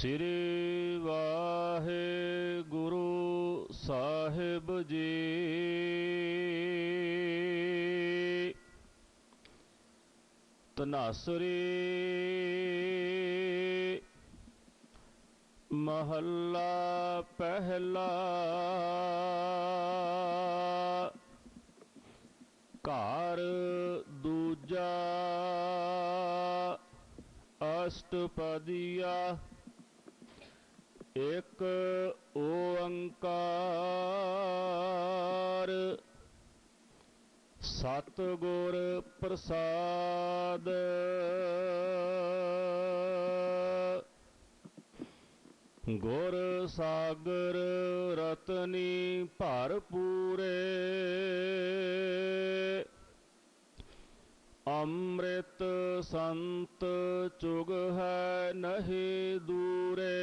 ਸ੍ਰੀ ਵਾਹਿਗੁਰੂ ਸਾਹਿਬ ਜੀ। ਤਨਾਸਰੀ ਮਹੱਲਾ ਪਹਿਲਾ ਘਰ ਦੂਜਾ ਅਸ਼ਟਪਦੀਆ ਇੱਕ ਓੰਕਾਰ। ਸਤਿਗੁਰ ਪ੍ਰਸਾਦ। ਗੁਰ ਸਾਗਰ ਰਤਨੀ ਭਰਪੂਰੇ। ਅੰਮ੍ਰਿਤ ਸੰਤ ਚੁਗ ਹੈ ਨਹੀਂ ਦੂਰੇ।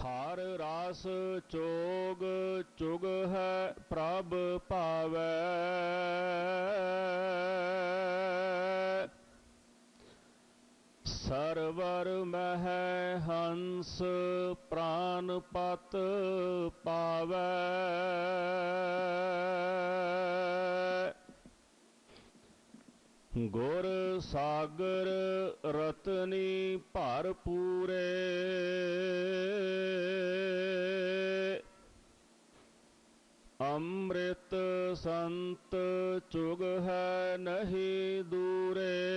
ਹਰ ਰਸ ਚੋਗ ਚੁਗ ਹੈ ਪ੍ਰਭ ਭਾਵੈ। ਸਰਵਰ ਮਹਿ ਹੰਸ ਪ੍ਰਾਨ ਪਤ ਪਾਵੈ। ਗੁਰ ਸਾਗਰ ਰਤਨੀ ਭਰਪੂਰੇ। ਅੰਮ੍ਰਿਤ ਸੰਤ ਚੁਗ ਹੈ ਨਹੀਂ ਦੂਰੇ।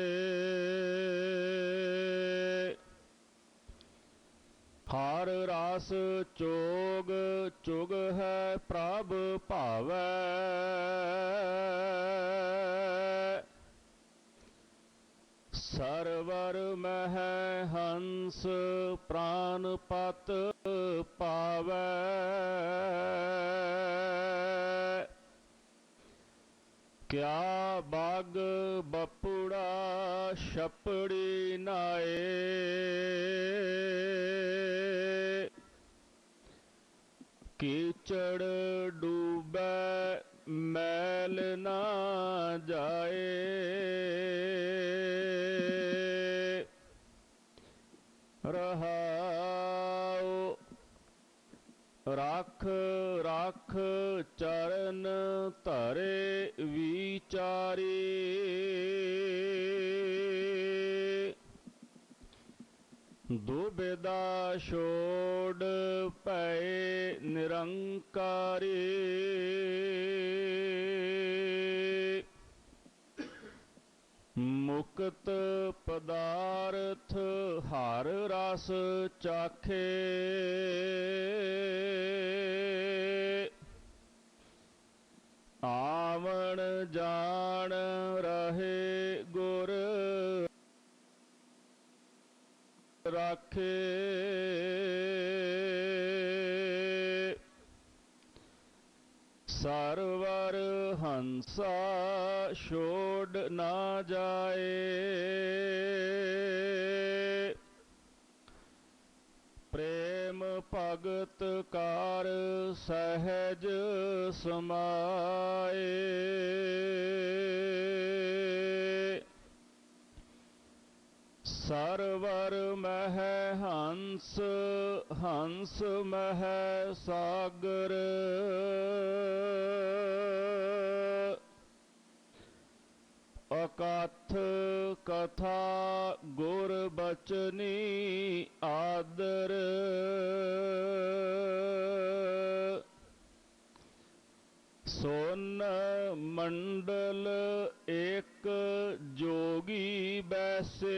ਹਰ ਰਸ ਚੋਗ ਚੁਗ ਹੈ ਪ੍ਰਭ ਭਾਵੈ। ਸਰਵਰ ਮਹਿ ਹੰਸ ਪ੍ਰਾਨ ਪਤ ਪਾਵੈ। ਕਿਆ ਬਾਗ ਬਪੁੜਾ ਛਪੜੀ ਨਾਏ। ਕੀਚੜ ਡੂਬੈ ਮੈਲ ਨਾ ਜਾਏ। ਰੱਖ ਰੱਖ ਚਰਨ ਧਰੇ ਵਿਚਾਰੀ। ਦੁਬਿਦਾ ਛੋੜ ਭੈ ਨਿਰੰਕਾਰੀ। ਮੁਕਤ ਪਦਾਰਥ ਹਰ ਰਸ ਚਾਖੇ। ਆਵਣ ਜਾਣ ਰਹੇ ਗੁਰ ਰਾਖੇ। ਸਰਵਰ ਹੰਸਾ ਛੋੜ ਨਾ ਜਾਏ। ਪ੍ਰੇਮ ਭਗਤ ਕਾਰ ਸਹਿਜ ਸਮਾਏ। ਸਰਵਰ ਮਹਿ ਹੰਸ ਹੰਸ ਮਹਿ ਸਾਗਰ। ਅਕਥ ਕਥਾ ਗੁਰ ਬਚਨੀ ਆਦਰ ਮੰਡਲ ਇੱਕ ਜੋਗੀ ਬੈਸੇ।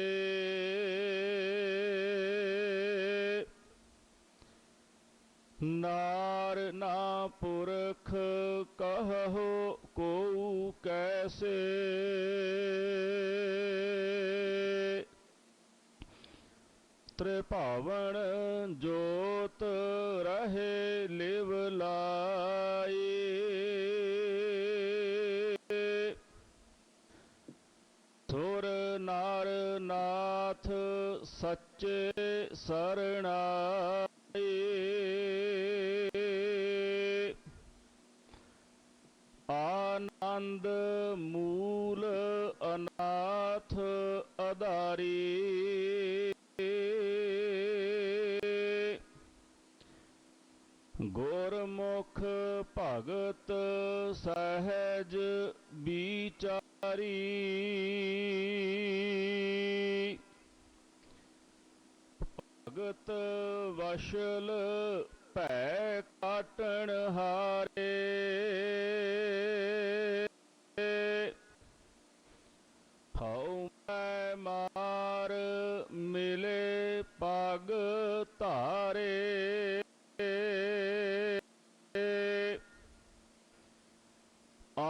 ਨਾਰ ਨਾ ਪੁਰਖ ਕਹੋ ਕੋ ਕੈਸੇ। ਤ੍ਰਿਭਾਵਨ ਜੋਤ ਰਹੇ ਲਿਵ ਲਾਈ ਸੁਰ ਨਰ ਨਾਥ ਸੱਚੇ ਸਰਣਾਈ। ਆਨੰਦ ਮੂਲ ਅਨਾਥ ਆਧਾਰੀ ਗੁਰਮੁਖ ਭਗਤ ਸਹਿਜ ਵਿਚਾਰੀ। ਭਗਤ ਵਸ਼ਲ ਭੈ ਕਾਟਣ ਹਾਰੇ। ਹਉ ਮੈਂ ਮਾਰ ਮਿਲੇ ਪਗ ਧਾਰੇ।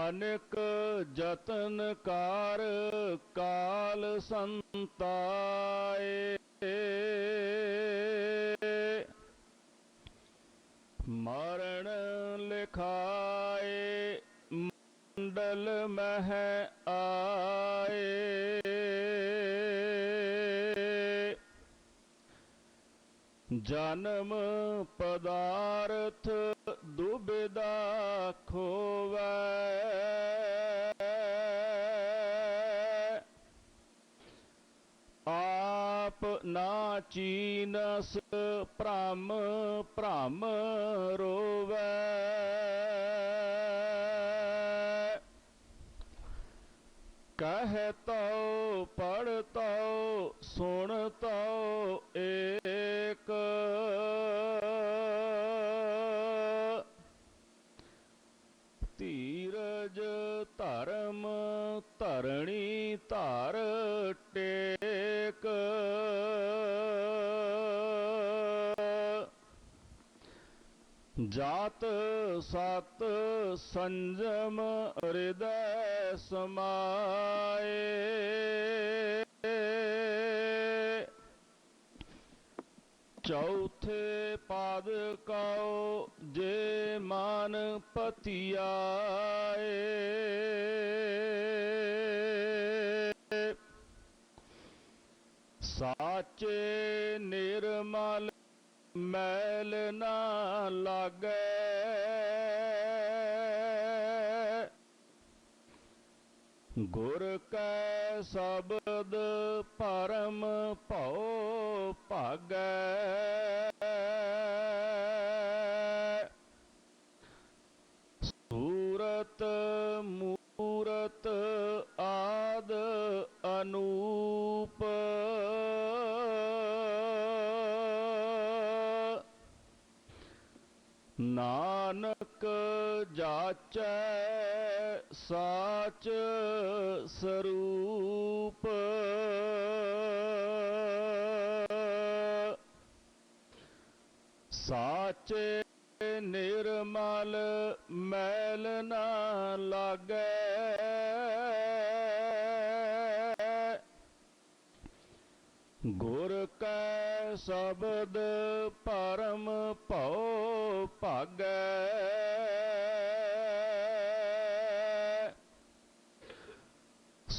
ਅਨਕ ਜਤਨ ਕਾਰ ਕਾਲ ਸੰਤਾਏ। ਮਰਨ ਲਿਖਾਏ ਮੰਡਲ ਮਹਿ ਆਏ। ਜਨਮ ਪਦਾਰਥ ਦੁਬਿਦਾ ਖੋਵੈ। ਨਾ ਚੀਨਸ ਭ੍ਰਮ ਭ੍ਰਮ ਰੋਵੈ। ਕਹਿ ਤਉ ਪੜ ਤਉ ਸੁਣ ਤਉ ਏਕ। ਧੀਰਜ ਧਰਮ ਧਰਣੀ ਧਰ ਟੇਕ ਜਾਤ ਸਤ ਸੰਜਮ ਹਿਰਦੈ ਸਮਾਏ। ਚੌਥੇ ਪਾਦ ਕਉ ਜੇ ਮਨ ਪਤਿਆਏ। ਸਾਚੇ ਨਿਰਮਲ ਮੈਲ ਨਾ ਲਾਗੈ। ਗੁਰ ਕੈ ਸ਼ਬਦ ਪਰਮ ਭਉ ਭਾਗੈ। ਜਾਚੈ ਸਾਚ ਸਰੂਪ। ਸਾਚੇ ਨਿਰਮਲ ਮੈਲ ਨਾ ਲਾਗੈ। ਗੁਰ ਕੈ ਸ਼ਬਦ ਪਰਮ ਭਉ ਭਾਗੈ।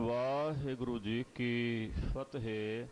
ਵਾਹਿਗੁਰੂ ਜੀ ਕੀ ਫਤਿਹ।